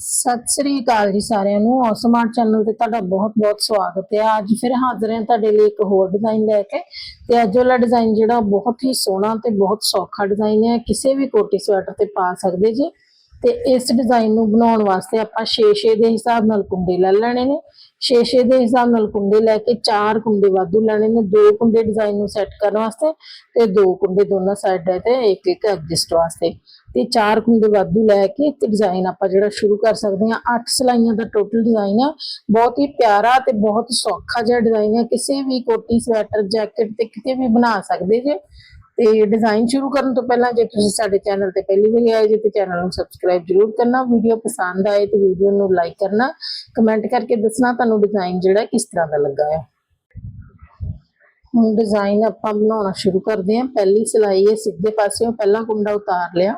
ਸਤਿ ਸ੍ਰੀ ਅਕਾਲ ਜੀ ਸਾਰਿਆਂ ਨੂੰ। ਔਸਮਾਰਟ ਚੈਨਲ ਤੇ ਤੁਹਾਡਾ ਬਹੁਤ-ਬਹੁਤ ਸਵਾਗਤ ਹੈ। ਅੱਜ ਫਿਰ ਹਾਜ਼ਰ ਹਾਂ ਤੁਹਾਡੇ ਲਈ ਇੱਕ ਹੋਰ ਡਿਜ਼ਾਈਨ ਲੈ ਕੇ। ਤੇ ਅੱਜ ਵਾਲਾ ਡਿਜ਼ਾਈਨ ਜਿਹੜਾ ਬਹੁਤ ਹੀ ਸੋਹਣਾ ਤੇ ਬਹੁਤ ਸੌਖਾ ਡਿਜ਼ਾਈਨ ਹੈ। ਕਿਸੇ ਵੀ ਕੋਟੀ ਸਵੈਟਰ ਤੇ ਪਾ ਸਕਦੇ ਜੀ। ਤੇ ਇਸ ਡਿਜ਼ਾਈਨ ਨੂੰ ਬਣਾਉਣ ਵਾਸਤੇ ਆਪਾਂ 6-6 ਦੇ ਹਿਸਾਬ ਨਾਲ ਕੁੰਡੇ ਲੈ ਲੈਣੇ ਨੇ। 6-6 ਦੇ ਹਿਸਾਬ ਨਾਲ ਕੁੰਡੇ ਲੈ ਕੇ ਚਾਰ ਕੁੰਡੇ ਵਾਧੂ ਲੈਣੇ ਨੇ। ਦੋ ਕੁੰਡੇ ਡਿਜ਼ਾਈਨ ਨੂੰ ਸੈੱਟ ਕਰਨ ਵਾਸਤੇ ਤੇ ਦੋ ਕੁੰਡੇ ਦੋਨਾਂ ਸਾਈਡਾਂ ਤੇ ਇੱਕ ਇੱਕ ਐਡਜਸਟ ਵਾਸਤੇ। ਤੇ ਚਾਰ ਕੁੰਡੇ ਵਾਧੂ ਲੈ ਕੇ ਤੇ ਡਿਜ਼ਾਈਨ ਆਪਾਂ ਜਿਹੜਾ ਸ਼ੁਰੂ ਕਰ ਸਕਦੇ ਹਾਂ। ਅੱਠ ਸਲਾਈਆਂ ਦਾ ਟੋਟਲ ਡਿਜ਼ਾਈਨ ਆ। ਬਹੁਤ ਹੀ ਪਿਆਰਾ ਤੇ ਬਹੁਤ ਸੌਖਾ ਜਿਹਾ ਡਿਜ਼ਾਈਨ ਆ। ਕਿਸੇ ਵੀ ਕੋਟੀ, ਸਵੈਟਰ, ਜੈਕਟ ਤੇ ਕਿਤੇ ਵੀ ਬਣਾ ਸਕਦੇ ਜੇ। ਤੇ ਡਿਜ਼ਾਈਨ ਸ਼ੁਰੂ ਕਰਨ ਤੋਂ ਪਹਿਲਾਂ ਜੇ ਤੁਸੀਂ ਸਾਡੇ ਚੈਨਲ ਤੇ ਪਹਿਲੀ ਵਾਰੀ ਆਏ ਜੇ ਤੇ ਚੈਨਲ ਨੂੰ ਸਬਸਕ੍ਰਾਈਬ ਜਰੂਰ ਕਰਨਾ ਵੀਡੀਓ ਪਸੰਦ ਆਏ ਤੇ ਵੀਡੀਓ ਨੂੰ ਲਾਈਕ ਕਰਨਾ ਕਮੈਂਟ ਕਰਕੇ ਦੱਸਣਾ ਤੁਹਾਨੂੰ ਡਿਜ਼ਾਈਨ ਜਿਹੜਾ ਕਿਸ ਤਰ੍ਹਾਂ ਦਾ ਲੱਗਾ ਹੈ। ਹੁਣ ਡਿਜ਼ਾਈਨ ਆਪਾਂ ਬਣਾਉਣਾ ਸ਼ੁਰੂ ਕਰਦੇ ਹਾਂ। ਪਹਿਲੀ ਸਿਲਾਈ ਹੈ ਸਿੱਧੇ ਪਾਸਿਓਂ, ਪਹਿਲਾ ਕੁੰਡਾ ਉਤਾਰ ਲਿਆ।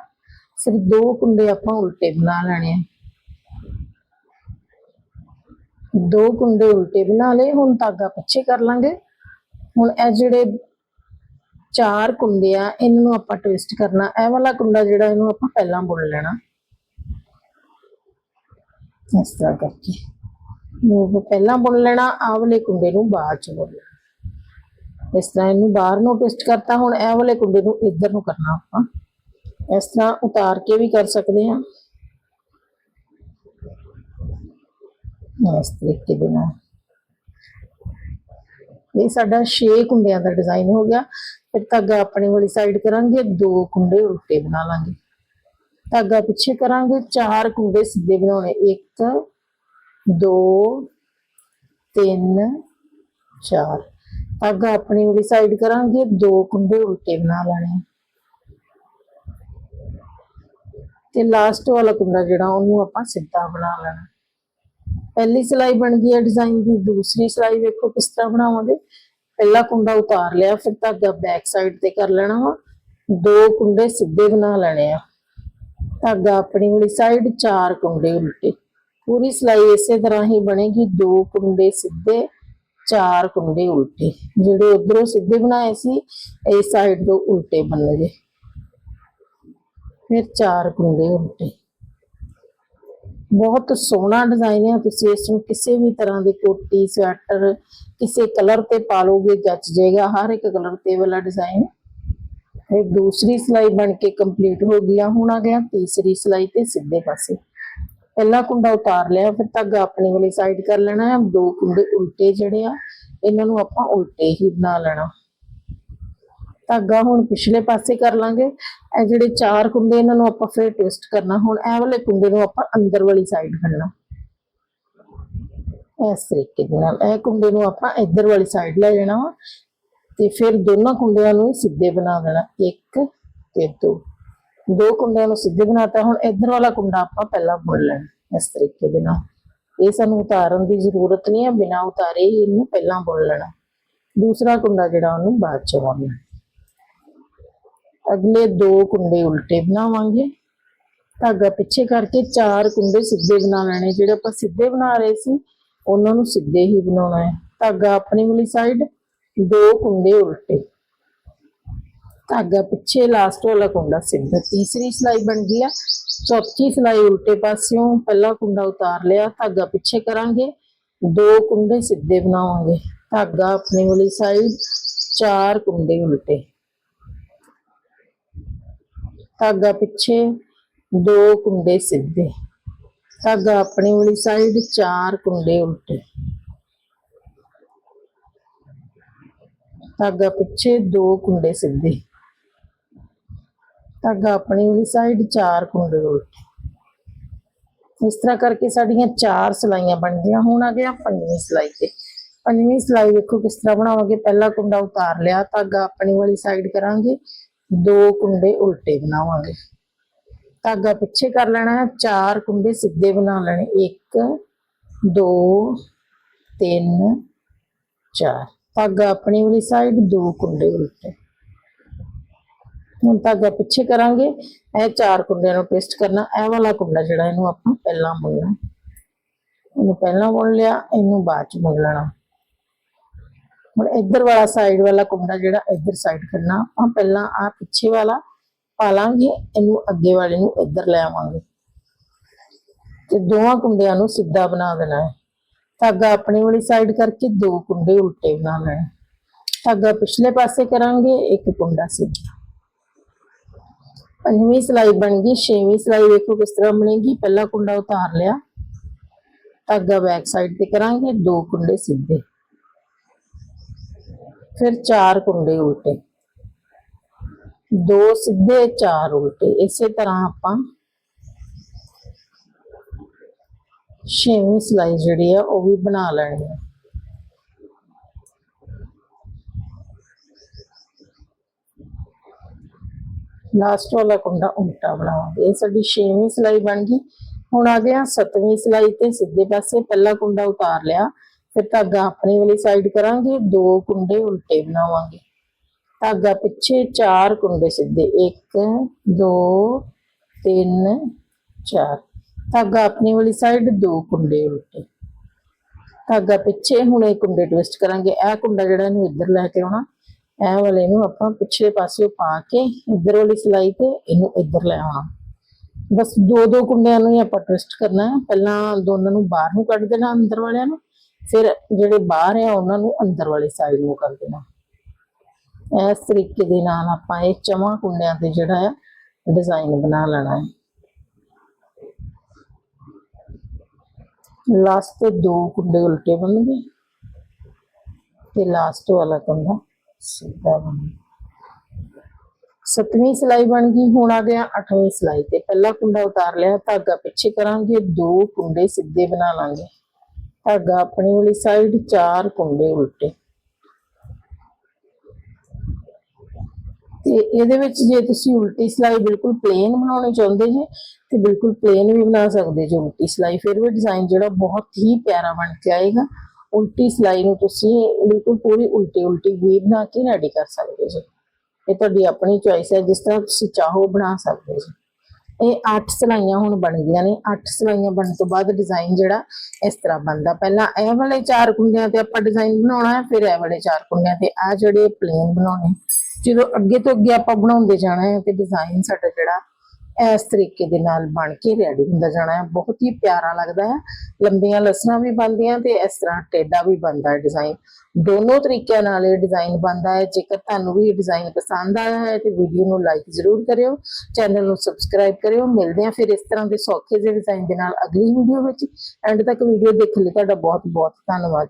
ਫਿਰ ਦੋ ਕੁੰਡੇ ਆਪਾਂ ਉਲਟੇ ਬਣਾ ਲੈਣੇ ਆ। ਦੋ ਕੁੰਡੇ ਉਲਟੇ ਬਣਾ ਲਏ, ਹੁਣ ਧਾਗਾ ਪਿੱਛੇ ਕਰ ਲਾਂਗੇ। ਹੁਣ ਇਹ ਜਿਹੜੇ ਚਾਰ ਕੁੰਡੇ ਆ, ਇਹਨਾਂ ਨੂੰ ਆਪਾਂ ਟਵਿਸਟ ਕਰਨਾ। ਇਹ ਵਾਲਾ ਕੁੰਡਾ ਜਿਹੜਾ ਇਹਨੂੰ ਆਪਾਂ ਪਹਿਲਾਂ ਬੁਣ ਲੈਣਾ। ਇਸ ਤਰ੍ਹਾਂ ਕਰਕੇ। ਨੂੰ ਪਹਿਲਾਂ ਬੁਣ ਲੈਣਾ, ਆਹ ਵਾਲੇ ਕੁੰਡੇ ਨੂੰ ਬਾਅਦ ਚ ਬੁਣ ਲੈਣਾ। ਇਸ ਤਰ੍ਹਾਂ ਇਹਨੂੰ ਬਾਹਰ ਨੂੰ ਟਵਿਸਟ ਕਰਤਾ, ਹੁਣ ਇਹ ਵਾਲੇ ਕੁੰਡੇ ਨੂੰ ਇੱਧਰ ਨੂੰ ਕਰਨਾ ਆਪਾਂ। ਇਸ ਤਰ੍ਹਾਂ ਉਤਾਰ ਕੇ ਵੀ ਕਰ ਸਕਦੇ ਹਾਂ। ਇਸ ਤਰੀਕੇ ਦੇ ਨਾਲ। ਇਹ ਸਾਡਾ 6 ਕੁੰਡਿਆਂ ਦਾ ਡਿਜ਼ਾਈਨ ਹੋ ਗਿਆ। ਫਿਰ ਧਾਗਾ ਆਪਣੀ ਵਾਲੀ ਸਾਈਡ ਕਰਾਂਗੇ, ਦੋ ਕੁੰਡੇ ਉਲਟੇ ਬਣਾ ਲਾਂਗੇ। ਧਾਗਾ ਪਿੱਛੇ ਕਰਾਂਗੇ, ਚਾਰ ਕੁੰਡੇ ਸਿੱਧੇ ਬਣਾਉਣੇ। 1 2 3 4 ਧਾਗਾ ਆਪਣੀ ਵਾਲੀ ਸਾਈਡ ਕਰਾਂਗੇ, ਦੋ ਕੁੰਡੇ ਉਲਟੇ ਬਣਾ ਲੈਣੇ। ਤੇ ਲਾਸਟ ਵਾਲਾ ਕੁੰਡਾ ਜਿਹੜਾ, ਉਹਨੂੰ ਆਪਾਂ ਸਿੱਧਾ ਬਣਾ ਲੈਣਾ। ਪਹਿਲੀ ਸਿਲਾਈ ਬਣ ਗਈ ਹੈ ਡਿਜ਼ਾਈਨ ਦੀ, ਦੂਸਰੀ ਸਿਲਾਈ ਵੇਖੋ ਕਿਸ ਤਰ੍ਹਾਂ ਬਣਾਵਾਂਗੇ। ਪਹਿਲਾ ਕੁੰਡਾ ਉਤਾਰ ਲਿਆ, ਫਿਰ ਧਾਗਾ ਬੈਕ ਸਾਈਡ ਤੇ ਕਰ ਲੈਣਾ ਵਾ। ਦੋ ਕੁੰਡੇ ਸਿੱਧੇ ਬਣਾ ਲੈਣੇ ਆ। ਧਾਗਾ ਆਪਣੀ ਵਾਲੀ ਸਾਈਡ ਚਾਰ ਕੁੰਡੇ ਉਲਟੇ। ਪੂਰੀ ਸਿਲਾਈ ਇਸੇ ਤਰ੍ਹਾਂ ਹੀ ਬਣੇਗੀ, ਦੋ ਕੁੰਡੇ ਸਿੱਧੇ, ਚਾਰ ਕੁੰਡੇ ਉਲਟੇ। ਜਿਹੜੇ ਉਧਰੋਂ ਸਿੱਧੇ ਬਣਾਏ ਸੀ ਇਸ ਸਾਈਡ ਤੋਂ ਉਲਟੇ ਬਣਨਗੇ। ਫਿਰ ਚਾਰ ਕੁੰਡੇ ਉਲਟੇ। ਬਹੁਤ ਸੋਹਣਾ ਡਿਜ਼ਾਈਨ ਹੈ। ਤੁਸੀਂ ਇਸ ਨੂੰ ਕਿਸੇ ਵੀ ਤਰ੍ਹਾਂ ਦੇ ਕੋਟੀ, ਸਵੈਟਰ, ਕਿਸੇ ਕਲਰ ਤੇ ਪਾ ਲੋਗੇ ਜੱਚ ਜਾਏਗਾ। ਹਰ ਇੱਕ ਕਲਰ ਤੇ ਵਾਲਾ ਡਿਜ਼ਾਈਨ ਇਹ ਦੂਸਰੀ ਸਿਲਾਈ ਬਣ ਕੇ ਕੰਪਲੀਟ ਹੋ ਗਿਆ ਆ। ਹੁਣ ਆ ਗਿਆ ਤੀਸਰੀ ਸਿਲਾਈ ਤੇ ਸਿੱਧੇ ਪਾਸੇ। ਪਹਿਲਾ ਕੁੰਡਾ ਉਤਾਰ ਲਿਆ, ਫਿਰ ਧਾਗਾ ਆਪਣੇ ਵਾਲੀ ਸਾਈਡ ਕਰ ਲੈਣਾ ਹੈ। ਦੋ ਕੁੰਡੇ ਉਲਟੇ ਜਿਹੜੇ ਆ, ਇਹਨਾਂ ਨੂੰ ਆਪਾਂ ਉਲਟੇ ਹੀ ਬਣਾ ਲੈਣਾ। ਧਾਗਾ ਹੁਣ ਪਿਛਲੇ ਪਾਸੇ ਕਰ ਲਾਂਗੇ। ਇਹ ਜਿਹੜੇ ਚਾਰ ਕੁੰਡੇ ਇਹਨਾਂ ਨੂੰ ਆਪਾਂ ਫਿਰ ਟਵਿਸਟ ਕਰਨਾ। ਹੁਣ ਇਹ ਵਾਲੇ ਕੁੰਡੇ ਨੂੰ ਆਪਾਂ ਅੰਦਰ ਵਾਲੀ ਸਾਈਡ ਕਰਨਾ। ਇਸ ਤਰੀਕੇ ਦੇ ਨਾਲ ਇਹ ਕੁੰਡੇ ਨੂੰ ਆਪਾਂ ਇੱਧਰ ਵਾਲੀ ਸਾਈਡ ਲੈ ਜਾਣਾ ਵਾ ਤੇ ਫਿਰ ਦੋਨਾਂ ਕੁੰਡਿਆਂ ਨੂੰ ਹੀ ਸਿੱਧੇ ਬਣਾ ਦੇਣਾ, ਇੱਕ ਤੇ ਦੋ। ਦੋ ਕੁੰਡਿਆਂ ਨੂੰ ਸਿੱਧੇ ਬਣਾਤਾ, ਹੁਣ ਇੱਧਰ ਵਾਲਾ ਕੁੰਡਾ ਆਪਾਂ ਪਹਿਲਾਂ ਬੁਣ ਲੈਣਾ ਇਸ ਤਰੀਕੇ ਦੇ ਨਾਲ। ਇਹ ਸਾਨੂੰ ਉਤਾਰਨ ਦੀ ਜ਼ਰੂਰਤ ਨਹੀਂ ਹੈ, ਬਿਨਾਂ ਉਤਾਰੇ ਹੀ ਇਹਨੂੰ ਪਹਿਲਾਂ ਬੁਣ ਲੈਣਾ। ਦੂਸਰਾ ਕੁੰਡਾ ਜਿਹੜਾ ਉਹਨੂੰ ਬਾਅਦ ਚ ਬੁਣਨਾ ਅਗਲੇ ਦੋ ਕੁੰਡੇ ਉਲਟੇ ਬਣਾਵਾਂਗੇ। ਧਾਗਾ ਪਿੱਛੇ ਕਰਕੇ ਚਾਰ ਕੁੰਡੇ ਸਿੱਧੇ ਬਣਾ ਲੈਣੇ। ਜਿਹੜੇ ਆਪਾਂ ਸਿੱਧੇ ਬਣਾ ਰਹੇ ਸੀ, ਉਹਨਾਂ ਨੂੰ ਸਿੱਧੇ ਹੀ ਬਣਾਉਣਾ ਹੈ। ਧਾਗਾ ਆਪਣੀ ਵਾਲੀ ਸਾਈਡ ਦੋ ਕੁੰਡੇ ਉਲਟੇ। ਧਾਗਾ ਪਿੱਛੇ ਲਾਸਟ ਵਾਲਾ ਕੁੰਡਾ ਸਿੱਧਾ। ਤੀਸਰੀ ਸਿਲਾਈ ਬਣ ਗਈ ਆ। ਚੌਥੀ ਸਿਲਾਈ ਉਲਟੇ ਪਾਸਿਓਂ ਪਹਿਲਾ ਕੁੰਡਾ ਉਤਾਰ ਲਿਆ। ਧਾਗਾ ਪਿੱਛੇ ਕਰਾਂਗੇ। ਦੋ ਕੁੰਡੇ ਸਿੱਧੇ ਬਣਾਵਾਂਗੇ। ਧਾਗਾ ਆਪਣੀ ਵਾਲੀ ਸਾਈਡ ਚਾਰ ਕੁੰਡੇ ਉਲਟੇ। ਧਾਗਾ ਪਿੱਛੇ ਦੋ ਕੁੰਡੇ ਸਿੱਧੇ। ਧਾਗਾ ਆਪਣੀ ਵਾਲੀ ਸਾਈਡ ਚਾਰ ਕੁੰਡੇ ਉਲਟੇ। ਧਾਗਾ ਪਿੱਛੇ ਦੋ ਕੁੰਡੇ ਸਿੱਧੇ। ਧਾਗਾ ਆਪਣੀ ਵਾਲੀ ਸਾਈਡ ਚਾਰ ਕੁੰਡੇ ਉਲਟੇ। ਇਸ ਤਰ੍ਹਾਂ ਕਰਕੇ ਸਾਡੀਆਂ ਚਾਰ ਸਿਲਾਈਆਂ ਬਣ ਗਈਆਂ। ਹੁਣ ਆ ਗਿਆ ਪੰਜਵੀਂ ਸਿਲਾਈ ਤੇ। ਪੰਜਵੀਂ ਸਿਲਾਈ ਵੇਖੋ ਕਿਸ ਤਰ੍ਹਾਂ ਬਣਾਵਾਂਗੇ। ਪਹਿਲਾ ਕੁੰਡਾ ਉਤਾਰ ਲਿਆ। ਧਾਗਾ ਆਪਣੀ ਵਾਲੀ ਸਾਈਡ ਕਰਾਂਗੇ। ਦੋ ਕੁੰਡੇ ਉਲਟੇ ਬਣਾਵਾਂਗੇ। ਧਾਗਾ ਪਿੱਛੇ ਕਰ ਲੈਣਾ ਹੈ, ਚਾਰ ਕੁੰਡੇ ਸਿੱਧੇ ਬਣਾ ਲੈਣੇ। 1 2 3 4 ਧਾਗਾ ਆਪਣੀ ਵਾਲੀ ਸਾਈਡ ਦੋ ਕੁੰਡੇ ਉਲਟੇ। ਹੁਣ ਧਾਗਾ ਪਿੱਛੇ ਕਰਾਂਗੇ। ਇਹ ਚਾਰ ਕੁੰਡਿਆਂ ਨੂੰ ਟਵਿਸਟ ਕਰਨਾ। ਇਹ ਵਾਲਾ ਕੁੰਡਾ ਜਿਹੜਾ ਇਹਨੂੰ ਆਪਾਂ ਪਹਿਲਾਂ ਬੁਣਨਾ। ਇਹਨੂੰ ਪਹਿਲਾਂ ਬੁਣ ਲਿਆ, ਇਹਨੂੰ ਬਾਅਦ ਚ ਬੁਣ ਲੈਣਾ। ਹੁਣ ਇੱਧਰ ਵਾਲਾ ਸਾਈਡ ਵਾਲਾ ਕੁੰਡਾ ਜਿਹੜਾ ਇੱਧਰ ਸਾਈਡ ਕਰਨਾ, ਆਪਾਂ ਪਹਿਲਾਂ ਆ ਪਿੱਛੇ ਵਾਲਾ ਪਾ ਲਾਂਗੇ, ਇਹਨੂੰ ਅੱਗੇ ਵਾਲੇ ਨੂੰ ਇੱਧਰ ਲੈ ਆਵਾਂਗੇ। ਤੇ ਦੋਵਾਂ ਕੁੰਡਿਆਂ ਨੂੰ ਸਿੱਧਾ ਬਣਾ ਦੇਣਾ ਹੈ। ਧਾਗਾ ਆਪਣੀ ਵਾਲੀ ਸਾਈਡ ਕਰਕੇ ਦੋ ਕੁੰਡੇ ਉਲਟੇ ਬਣਾ ਲੈਣੇ ਧਾਗਾ ਪਿਛਲੇ ਪਾਸੇ ਕਰਾਂਗੇ, ਇੱਕ ਕੁੰਡਾ ਸਿੱਧਾ। ਪੰਜਵੀਂ ਸਿਲਾਈ ਬਣ ਗਈ, ਛੇਵੀਂ ਸਿਲਾਈ ਵੇਖੋ ਕਿਸ ਤਰ੍ਹਾਂ ਬਣੇਗੀ। ਪਹਿਲਾ ਕੁੰਡਾ ਉਤਾਰ ਲਿਆ। ਧਾਗਾ ਬੈਕ ਸਾਈਡ ਤੇ ਕਰਾਂਗੇ, ਦੋ ਕੁੰਡੇ ਸਿੱਧੇ। ਫਿਰ ਚਾਰ ਕੁੰਡੇ ਉਲਟੇ ਦੋ ਸਿੱਧੇ ਚਾਰ ਉਲਟੇ ਇਸੇ ਤਰ੍ਹਾਂ ਆਪਾਂ ਛੇਵੀਂ ਸਿਲਾਈ ਜਿਹੜੀ ਆ ਉਹ ਵੀ ਬਣਾ ਲੈਣੀ ਹੈ ਲਾਸਟ ਵਾਲਾ ਕੁੰਡਾ ਉਲਟਾ ਬਣਾਵਾਂਗੇ ਇਹ ਸਾਡੀ ਛੇਵੀਂ ਸਿਲਾਈ ਬਣ ਗਈ ਹੁਣ ਆ ਗਿਆ ਸੱਤਵੀਂ ਸਿਲਾਈ ਤੇ ਸਿੱਧੇ ਪਾਸੇ ਪਹਿਲਾ ਕੁੰਡਾ ਉਤਾਰ ਲਿਆ ਫਿਰ ਧਾਗਾ ਆਪਣੀ ਵਾਲੀ ਸਾਈਡ ਕਰਾਂਗੇ, ਦੋ ਕੁੰਡੇ ਉਲਟੇ ਬਣਾਵਾਂਗੇ। ਧਾਗਾ ਪਿੱਛੇ ਚਾਰ ਕੁੰਡੇ ਸਿੱਧੇ 1 2 3 4 ਧਾਗਾ ਆਪਣੀ ਵਾਲੀ ਸਾਈਡ ਦੋ ਕੁੰਡੇ ਉਲਟੇ। ਧਾਗਾ ਪਿੱਛੇ ਹੁਣ ਇਹ ਕੁੰਡੇ ਟਵਿਸਟ ਕਰਾਂਗੇ। ਇਹ ਕੁੰਡਾ ਜਿਹੜਾ ਇਹਨੂੰ ਇੱਧਰ ਲੈ ਕੇ ਆਉਣਾ, ਇਹ ਵਾਲੇ ਨੂੰ ਆਪਾਂ ਪਿਛਲੇ ਪਾਸੇ ਪਾ ਕੇ ਇੱਧਰ ਵਾਲੀ ਸਿਲਾਈ ਤੇ ਇਹਨੂੰ ਇੱਧਰ ਲੈ ਆਉਣਾ। ਬਸ ਦੋ ਦੋ ਕੁੰਡਿਆਂ ਨੂੰ ਹੀ ਆਪਾਂ ਟਵਿਸਟ ਕਰਨਾ ਹੈ। ਪਹਿਲਾਂ ਦੋਨਾਂ ਨੂੰ ਬਾਹਰ ਨੂੰ ਕੱਢ ਦੇਣਾ ਅੰਦਰ ਵਾਲਿਆਂ ਨੂੰ ਫਿਰ ਜਿਹੜੇ ਬਾਹਰ ਆ, ਉਹਨਾਂ ਨੂੰ ਅੰਦਰ ਵਾਲੀ ਸਾਈਡ ਨੂੰ ਕਰ ਦੇਣਾ। ਇਸ ਤਰੀਕੇ ਦੇ ਨਾਲ ਆਪਾਂ ਇਹ ਚਵਾਂ ਕੁੰਡਿਆਂ ਤੇ ਜਿਹੜਾ ਆ ਡਿਜ਼ਾਈਨ ਬਣਾ ਲੈਣਾ ਹੈ। ਲਾਸਟ ਤੇ ਦੋ ਕੁੰਡੇ ਉਲਟੇ ਬਣਨਗੇ ਤੇ ਲਾਸਟ ਵਾਲਾ ਕੁੰਡਾ ਸਿੱਧਾ ਬਣੇਗਾ ਸਤਵੀਂ ਸਿਲਾਈ ਬਣ ਗਈ, ਹੁਣ ਆ ਗਿਆ ਅੱਠਵੀਂ ਸਿਲਾਈ ਤੇ ਪਹਿਲਾ ਕੁੰਡਾ ਉਤਾਰ ਲਿਆ, ਧਾਗਾ ਪਿੱਛੇ ਕਰਾਂਗੇ, ਦੋ ਕੁੰਡੇ ਸਿੱਧੇ ਬਣਾ ਲਾਂਗੇ। ਧਾਗਾ ਆਪਣੀ ਵਾਲੀ ਸਾਈਡ ਚਾਰ ਕੁੰਡੇ ਉਲਟੇ। ਤੇ ਇਹਦੇ ਵਿੱਚ ਜੇ ਤੁਸੀਂ ਉਲਟੀ ਸਿਲਾਈ ਬਿਲਕੁਲ ਪਲੇਨ ਬਣਾਉਣੀ ਚਾਹੁੰਦੇ ਜੇ, ਤੇ ਬਿਲਕੁਲ ਪਲੇਨ ਵੀ ਬਣਾ ਸਕਦੇ ਜੇ ਉਲਟੀ ਸਿਲਾਈ। ਫਿਰ ਵੀ ਡਿਜ਼ਾਈਨ ਜਿਹੜਾ ਬਹੁਤ ਹੀ ਪਿਆਰਾ ਬਣ ਕੇ ਆਏਗਾ। ਉਲਟੀ ਸਿਲਾਈ ਨੂੰ ਤੁਸੀਂ ਬਿਲਕੁਲ ਪੂਰੀ ਉਲਟੀ ਉਲਟੀ ਵੀ ਬਣਾ ਕੇ ਰੈਡੀ ਕਰ ਸਕਦੇ ਜੇ। ਇਹ ਤੁਹਾਡੀ ਆਪਣੀ ਚੋਇਸ ਹੈ, ਜਿਸ ਤਰ੍ਹਾਂ ਤੁਸੀਂ ਚਾਹੋ ਬਣਾ ਸਕਦੇ ਜੀ। ਇਹ 8 ਸਲਾਈਆਂ ਹੁਣ ਬਣ ਗਈਆਂ ਨੇ। 8 ਸਲਾਈਆਂ ਬਣਨ ਤੋਂ ਬਾਅਦ ਡਿਜ਼ਾਈਨ ਜਿਹੜਾ ਇਸ ਤਰ੍ਹਾਂ ਬਣਦਾ। ਪਹਿਲਾਂ ਇਹ ਵਾਲੇ ਚਾਰ ਕੁੰਡਿਆਂ ਤੇ ਆਪਾਂ ਡਿਜ਼ਾਈਨ ਬਣਾਉਣਾ ਹੈ, ਫਿਰ ਇਹ ਵਾਲੇ ਚਾਰ ਕੁੰਡਿਆਂ ਤੇ ਆ ਜਿਹੜੇ ਪਲੇਨ ਬਣਾਉਣੇ। ਜਦੋਂ ਅੱਗੇ ਤੋਂ ਅੱਗੇ ਆਪਾਂ ਬਣਾਉਂਦੇ ਜਾਣਾ ਹੈ ਤੇ ਡਿਜ਼ਾਈਨ ਸਾਡਾ ਜਿਹੜਾ ਇਸ ਤਰੀਕੇ ਦੇ ਨਾਲ ਬਣ ਕੇ ਰੈਡੀ ਹੁੰਦਾ ਜਾਣਾ ਹੈ। ਬਹੁਤ ਹੀ ਪਿਆਰਾ ਲੱਗਦਾ ਹੈ। ਲੰਬੀਆਂ ਲਸਣਾ ਵੀ ਬਣਦੀਆਂ ਤੇ ਇਸ ਤਰ੍ਹਾਂ ਟੇਡਾ ਵੀ ਬਣਦਾ ਹੈ ਡਿਜ਼ਾਈਨ ਦੋਨੋਂ ਤਰੀਕਿਆਂ ਨਾਲ ਇਹ ਡਿਜ਼ਾਈਨ ਬਣਦਾ ਹੈ। ਜੇਕਰ ਤੁਹਾਨੂੰ ਵੀ ਇਹ ਡਿਜ਼ਾਈਨ ਪਸੰਦ ਆਇਆ ਹੈ ਤੇ ਵੀਡੀਓ ਨੂੰ ਲਾਈਕ ਜ਼ਰੂਰ ਕਰਿਓ। ਚੈਨਲ ਨੂੰ ਸਬਸਕ੍ਰਾਈਬ ਕਰਿਓ। ਮਿਲਦੇ ਹਾਂ ਫਿਰ ਇਸ ਤਰ੍ਹਾਂ ਦੇ ਸੌਖੇ ਜਿਹੇ ਡਿਜ਼ਾਈਨ ਦੇ ਨਾਲ ਅਗਲੀ ਵੀਡੀਓ ਵਿੱਚ। ਐਂਡ ਤੱਕ ਵੀਡੀਓ ਦੇਖਣ ਲਈ। ਤੁਹਾਡਾ ਬਹੁਤ ਬਹੁਤ ਧੰਨਵਾਦ।